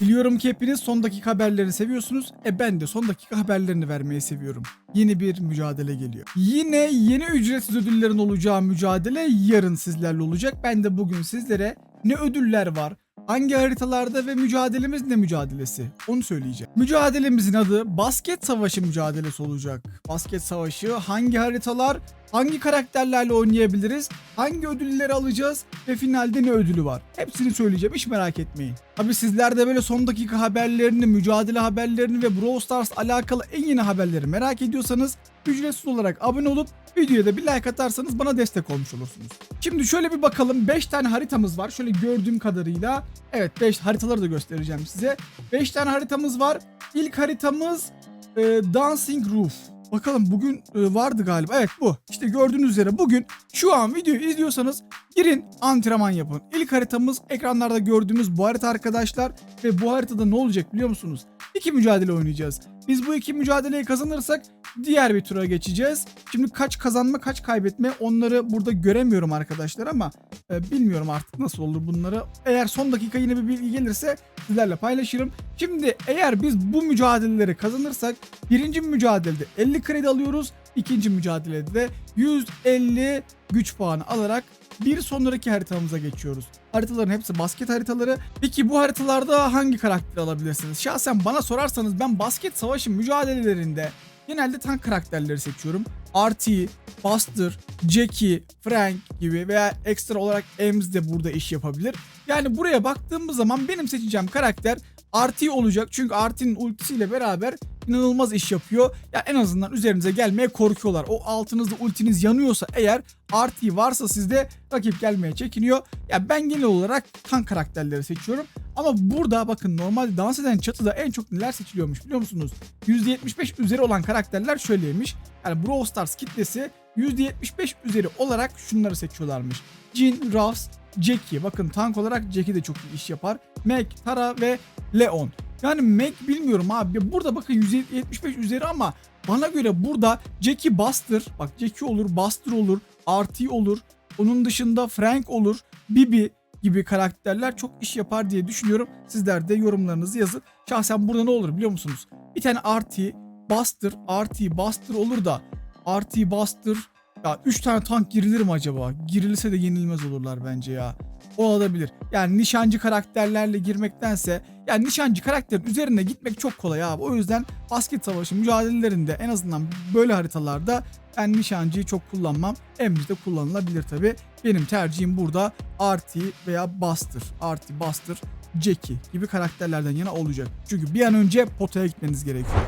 Biliyorum ki hepiniz son dakika haberlerini seviyorsunuz. E ben de son dakika haberlerini vermeyi seviyorum. Yeni bir mücadele geliyor. Yine yeni ücretsiz ödüllerin olacağı mücadele yarın sizlerle olacak. Ben de bugün sizlere ne ödüller var, hangi haritalarda ve mücadelemiz ne mücadelesi onu söyleyeceğim. Mücadelemizin adı Basket Savaşı mücadelesi olacak. Basket Savaşı hangi haritalar, hangi karakterlerle oynayabiliriz, hangi ödülleri alacağız ve finalde ne ödülü var. Hepsini söyleyeceğim hiç merak etmeyin. Abi sizler de böyle son dakika haberlerini, mücadele haberlerini ve Brawl Stars alakalı en yeni haberleri merak ediyorsanız ücretsiz olarak abone olup videoya da bir like atarsanız bana destek olmuş olursunuz. Şimdi şöyle bir bakalım 5 tane haritamız var. Şöyle gördüğüm kadarıyla evet 5 haritaları da göstereceğim size. 5 tane haritamız var. İlk haritamız e, Dancing Roof. Bakalım bugün e, vardı galiba. Evet bu. İşte gördüğünüz üzere bugün şu an videoyu izliyorsanız girin antrenman yapın. İlk haritamız ekranlarda gördüğümüz bu harita arkadaşlar. Ve bu haritada ne olacak biliyor musunuz? İki mücadele oynayacağız. Biz bu iki mücadeleyi kazanırsak diğer bir tura geçeceğiz. Şimdi kaç kazanma kaç kaybetme onları burada göremiyorum arkadaşlar ama e, bilmiyorum artık nasıl olur bunları. Eğer son dakika yine bir bilgi gelirse sizlerle paylaşırım. Şimdi eğer biz bu mücadeleleri kazanırsak birinci mücadelede 50 kredi alıyoruz. İkinci mücadelede de 150 güç puanı alarak bir sonraki haritamıza geçiyoruz. Haritaların hepsi basket haritaları. Peki bu haritalarda hangi karakteri alabilirsiniz? Şahsen bana sorarsanız ben basket savaşı mücadelelerinde genelde tank karakterleri seçiyorum. RT, Buster, Jackie, Frank gibi veya ekstra olarak Ems de burada iş yapabilir. Yani buraya baktığımız zaman benim seçeceğim karakter RT olacak. Çünkü RT'nin ultisiyle beraber inanılmaz iş yapıyor. Ya en azından üzerinize gelmeye korkuyorlar. O altınızda ultiniz yanıyorsa eğer RT varsa sizde rakip gelmeye çekiniyor. Ya ben genel olarak tank karakterleri seçiyorum. Ama burada bakın normalde dans eden çatıda en çok neler seçiliyormuş biliyor musunuz? %75 üzeri olan karakterler şöyleymiş. Yani Brawl Stars kitlesi %75 üzeri olarak şunları seçiyorlarmış. Jin, Ruffs, Jackie. Bakın tank olarak Jackie de çok iyi iş yapar. Meg, Tara ve Leon. Yani Meg bilmiyorum abi. Burada bakın 175 üzeri ama bana göre burada Jackie Buster. Bak Jackie olur, Buster olur, RT olur. Onun dışında Frank olur, Bibi gibi karakterler çok iş yapar diye düşünüyorum. Sizler de yorumlarınızı yazın. Şahsen burada ne olur biliyor musunuz? Bir tane RT, Buster, RT, Buster olur da RT, Buster ya 3 tane tank girilir mi acaba? Girilse de yenilmez olurlar bence ya. Olabilir. Yani nişancı karakterlerle girmektense yani nişancı karakterin üzerine gitmek çok kolay abi. O yüzden basket savaşı mücadelelerinde en azından böyle haritalarda ben nişancıyı çok kullanmam. Emre'de kullanılabilir tabi. Benim tercihim burada RT veya Buster. RT, Buster, Jackie gibi karakterlerden yana olacak. Çünkü bir an önce potaya gitmeniz gerekiyor.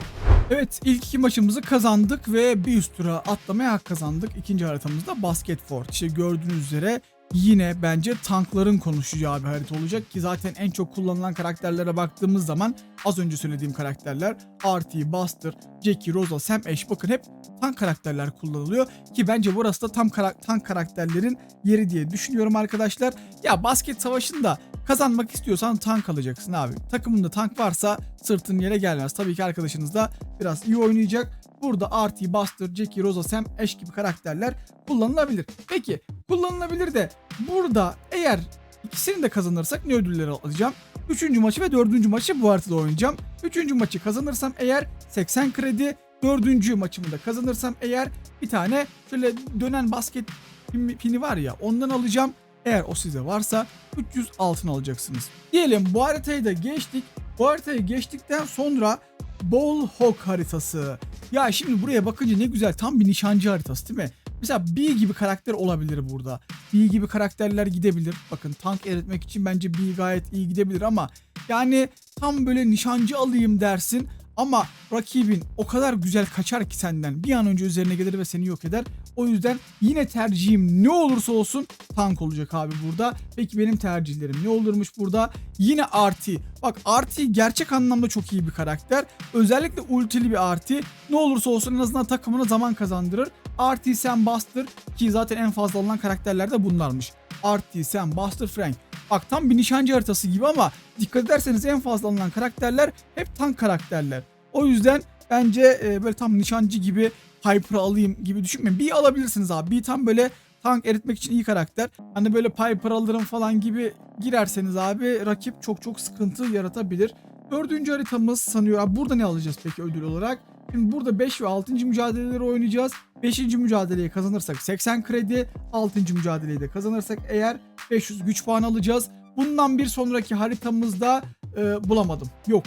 Evet ilk iki maçımızı kazandık ve bir üst tura atlamaya hak kazandık. İkinci haritamızda Basket Fort. İşte gördüğünüz üzere yine bence tankların konuşacağı bir harita olacak ki zaten en çok kullanılan karakterlere baktığımız zaman az önce söylediğim karakterler RT, Buster, Jackie, Rosa, Sam, Ash bakın hep tank karakterler kullanılıyor ki bence burası da tam kara- tank karakterlerin yeri diye düşünüyorum arkadaşlar. Ya basket savaşında kazanmak istiyorsan tank alacaksın abi. Takımında tank varsa sırtın yere gelmez. Tabii ki arkadaşınız da biraz iyi oynayacak. Burada RT, Buster, Jackie, Rosa, Sam, Ash gibi karakterler kullanılabilir. Peki kullanılabilir de burada eğer ikisini de kazanırsak ne ödülleri alacağım? Üçüncü maçı ve dördüncü maçı bu haritada oynayacağım. Üçüncü maçı kazanırsam eğer 80 kredi, dördüncü maçımı da kazanırsam eğer bir tane şöyle dönen basket pin- pini var ya ondan alacağım. Eğer o size varsa 300 altın alacaksınız. Diyelim bu haritayı da geçtik. Bu haritayı geçtikten sonra Ball Hawk haritası. Ya şimdi buraya bakınca ne güzel tam bir nişancı haritası değil mi? Mesela B gibi karakter olabilir burada. B gibi karakterler gidebilir. Bakın tank eritmek için bence B gayet iyi gidebilir ama yani tam böyle nişancı alayım dersin ama rakibin o kadar güzel kaçar ki senden bir an önce üzerine gelir ve seni yok eder. O yüzden yine tercihim ne olursa olsun tank olacak abi burada. Peki benim tercihlerim ne olurmuş burada? Yine RT. Bak RT gerçek anlamda çok iyi bir karakter. Özellikle ultili bir RT. Ne olursa olsun en azından takımına zaman kazandırır. RT Sam Buster ki zaten en fazla alınan karakterler de bunlarmış. RT Sam Buster Frank. Bak tam bir nişancı haritası gibi ama dikkat ederseniz en fazla alınan karakterler hep tank karakterler. O yüzden bence e, böyle tam nişancı gibi Hyper'ı alayım gibi düşünmeyin. Bir alabilirsiniz abi. Bir tam böyle tank eritmek için iyi karakter. Hani böyle Piper alırım falan gibi girerseniz abi rakip çok çok sıkıntı yaratabilir. Dördüncü haritamız sanıyor. Abi burada ne alacağız peki ödül olarak? Şimdi burada 5 ve 6. mücadeleleri oynayacağız. 5. mücadeleyi kazanırsak 80 kredi, 6. mücadeleyi de kazanırsak eğer 500 güç puan alacağız. Bundan bir sonraki haritamızda e, bulamadım. Yok.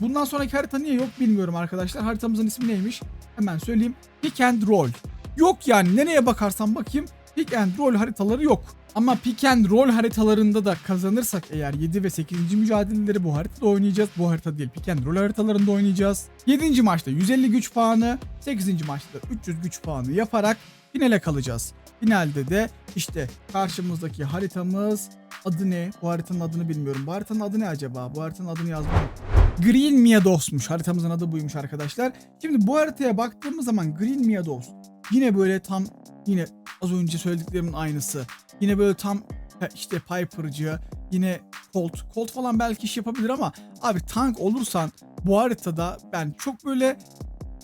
Bundan sonraki harita niye yok bilmiyorum arkadaşlar. Haritamızın ismi neymiş? Hemen söyleyeyim. Pick and Roll. Yok yani nereye bakarsam bakayım Pick and Roll haritaları yok. Ama Pick and Roll haritalarında da kazanırsak eğer 7 ve 8. mücadeleleri bu haritada oynayacağız. Bu harita değil Pick and Roll haritalarında oynayacağız. 7. maçta 150 güç puanı, 8. maçta 300 güç puanı yaparak finale kalacağız. Finalde de işte karşımızdaki haritamız adı ne? Bu haritanın adını bilmiyorum. Bu haritanın adı ne acaba? Bu haritanın adını yazdım. Green Meadows'muş. Haritamızın adı buymuş arkadaşlar. Şimdi bu haritaya baktığımız zaman Green Meadows yine böyle tam yine az önce söylediklerimin aynısı. Yine böyle tam e, işte Piper'cı, yine Colt. Colt falan belki iş yapabilir ama abi tank olursan bu haritada ben çok böyle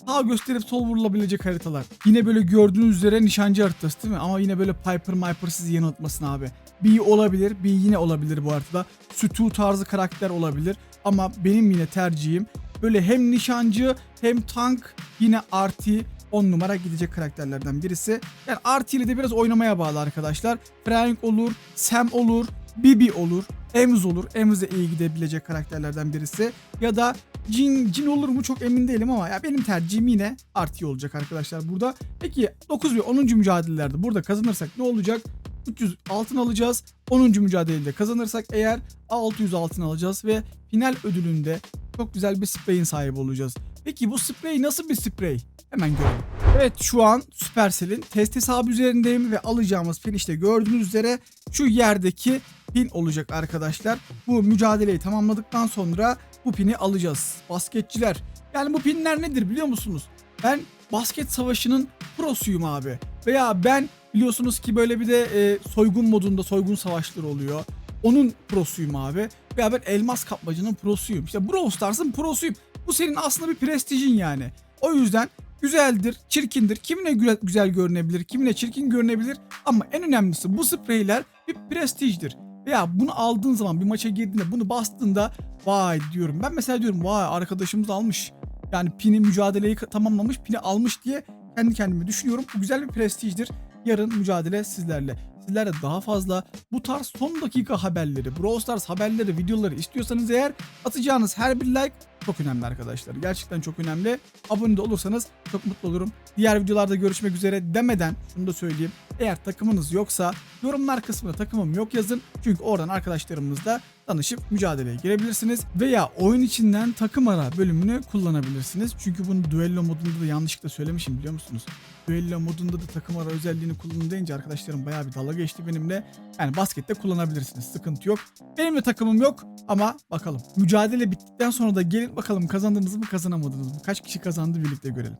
sağ gösterip sol vurulabilecek haritalar. Yine böyle gördüğünüz üzere nişancı haritası değil mi? Ama yine böyle Piper Myper sizi yanıltmasın abi. B olabilir, B yine olabilir bu haritada. Stu tarzı karakter olabilir. Ama benim yine tercihim böyle hem nişancı hem tank yine RT 10 numara gidecek karakterlerden birisi. Yani RT ile de biraz oynamaya bağlı arkadaşlar. Frank olur, Sam olur, Bibi olur, Ems olur. Ems de iyi gidebilecek karakterlerden birisi. Ya da Jin, Jin olur mu çok emin değilim ama ya benim tercihim yine RT olacak arkadaşlar burada. Peki 9 ve 10. mücadelelerde burada kazanırsak ne olacak? 300 altın alacağız. 10. mücadelede kazanırsak eğer 600 altın alacağız ve final ödülünde çok güzel bir spreyin sahibi olacağız. Peki bu sprey nasıl bir sprey? Hemen görelim. Evet şu an Supercell'in test hesabı üzerindeyim ve alacağımız pin işte gördüğünüz üzere şu yerdeki pin olacak arkadaşlar. Bu mücadeleyi tamamladıktan sonra bu pini alacağız. Basketçiler. Yani bu pinler nedir biliyor musunuz? Ben basket savaşının prosuyum abi. Veya ben biliyorsunuz ki böyle bir de e, soygun modunda soygun savaşları oluyor. Onun prosuyum abi. Veya ben elmas kapmacının prosuyum. İşte Brawl Stars'ın prosuyum. Bu senin aslında bir prestijin yani. O yüzden güzeldir, çirkindir. Kimine güzel, güzel görünebilir, kimine çirkin görünebilir. Ama en önemlisi bu spreyler bir prestijdir. Veya bunu aldığın zaman bir maça girdiğinde bunu bastığında vay diyorum. Ben mesela diyorum vay arkadaşımız almış. Yani pini mücadeleyi tamamlamış, pini almış diye kendi kendime düşünüyorum. Bu güzel bir prestijdir. Yarın mücadele sizlerle. Sizlerle daha fazla bu tarz son dakika haberleri, Brawl Stars haberleri, videoları istiyorsanız eğer atacağınız her bir like çok önemli arkadaşlar. Gerçekten çok önemli. Abone de olursanız çok mutlu olurum. Diğer videolarda görüşmek üzere demeden şunu da söyleyeyim. Eğer takımınız yoksa yorumlar kısmına takımım yok yazın. Çünkü oradan arkadaşlarımızla danışıp mücadeleye girebilirsiniz. Veya oyun içinden takım ara bölümünü kullanabilirsiniz. Çünkü bunu duello modunda da yanlışlıkla söylemişim biliyor musunuz? Duello modunda da takım ara özelliğini kullanın deyince arkadaşlarım bayağı bir dalga geçti benimle. Yani baskette kullanabilirsiniz. Sıkıntı yok. Benim de takımım yok ama bakalım. Mücadele bittikten sonra da gelin bakalım kazandınız mı kazanamadınız mı? Kaç kişi kazandı birlikte görelim.